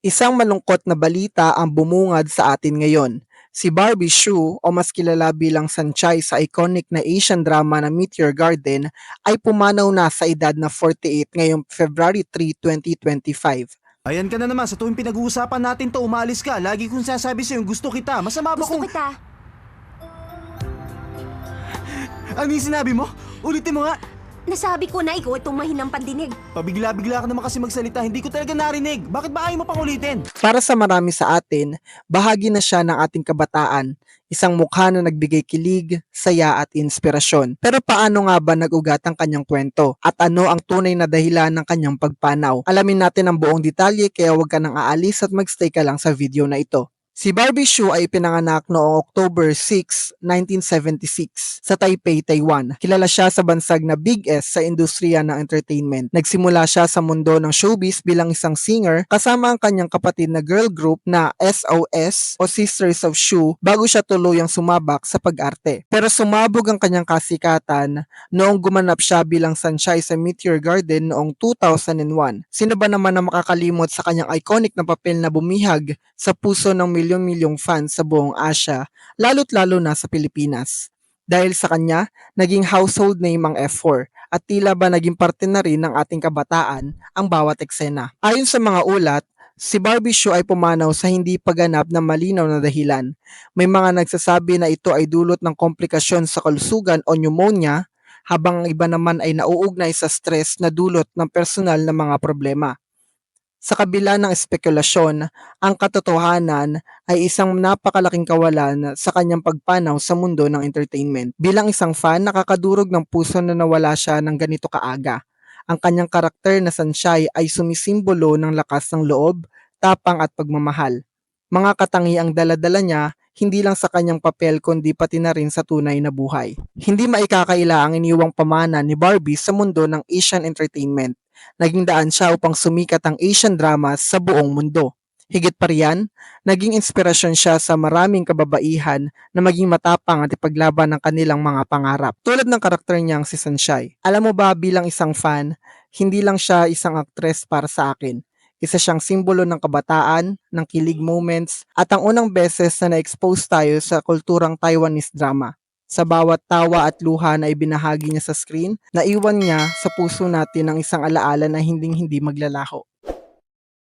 Isang malungkot na balita ang bumungad sa atin ngayon. Si Barbie Hsu o mas kilala bilang Sanchay sa iconic na Asian drama na Meteor Garden ay pumanaw na sa edad na 48 ngayong February 3, 2025. Ayan ka na naman, sa tuwing pinag-uusapan natin to, umalis ka. Lagi kong sasabi sa'yo, gusto kita. Masama ba Gusto kung... kita. Ano yung sinabi mo? Ulitin mo nga. Nasabi ko na ikaw itong mahinang pandinig. Pabigla-bigla ka naman kasi magsalita, hindi ko talaga narinig. Bakit ba ayaw mo pang ulitin? Para sa marami sa atin, bahagi na siya ng ating kabataan, isang mukha na nagbigay kilig, saya at inspirasyon. Pero paano nga ba nag-ugat ang kanyang kwento? At ano ang tunay na dahilan ng kanyang pagpanaw? Alamin natin ang buong detalye kaya huwag ka nang aalis at magstay ka lang sa video na ito. Si Barbie Hsu ay pinanganak noong October 6, 1976 sa Taipei, Taiwan. Kilala siya sa bansag na Big S sa industriya ng entertainment. Nagsimula siya sa mundo ng showbiz bilang isang singer kasama ang kanyang kapatid na girl group na SOS o Sisters of Shu bago siya tuluyang sumabak sa pag-arte. Pero sumabog ang kanyang kasikatan noong gumanap siya bilang sunshine sa Meteor Garden noong 2001. Sino ba naman ang makakalimot sa kanyang iconic na papel na bumihag sa puso ng milyon-milyong fans sa buong Asia, lalo't lalo na sa Pilipinas. Dahil sa kanya, naging household name ang F4 at tila ba naging parte na rin ng ating kabataan ang bawat eksena. Ayon sa mga ulat, si Barbie Hsu ay pumanaw sa hindi pagganap ng malinaw na dahilan. May mga nagsasabi na ito ay dulot ng komplikasyon sa kalusugan o pneumonia, habang ang iba naman ay nauugnay sa stress na dulot ng personal na mga problema. Sa kabila ng espekulasyon, ang katotohanan ay isang napakalaking kawalan sa kanyang pagpanaw sa mundo ng entertainment. Bilang isang fan, nakakadurog ng puso na nawala siya ng ganito kaaga. Ang kanyang karakter na Sanshay ay sumisimbolo ng lakas ng loob, tapang at pagmamahal. Mga katangiang daladala niya hindi lang sa kanyang papel kundi pati na rin sa tunay na buhay. Hindi maikakaila ang iniwang pamana ni Barbie sa mundo ng Asian entertainment naging daan siya upang sumikat ang Asian dramas sa buong mundo. Higit pa riyan, naging inspirasyon siya sa maraming kababaihan na maging matapang at ipaglaban ng kanilang mga pangarap. Tulad ng karakter niyang si Sunshine. Alam mo ba bilang isang fan, hindi lang siya isang aktres para sa akin. Isa siyang simbolo ng kabataan, ng kilig moments, at ang unang beses na na-expose tayo sa kulturang Taiwanese drama. Sa bawat tawa at luha na ibinahagi niya sa screen, naiwan niya sa puso natin ang isang alaala na hinding-hindi maglalaho.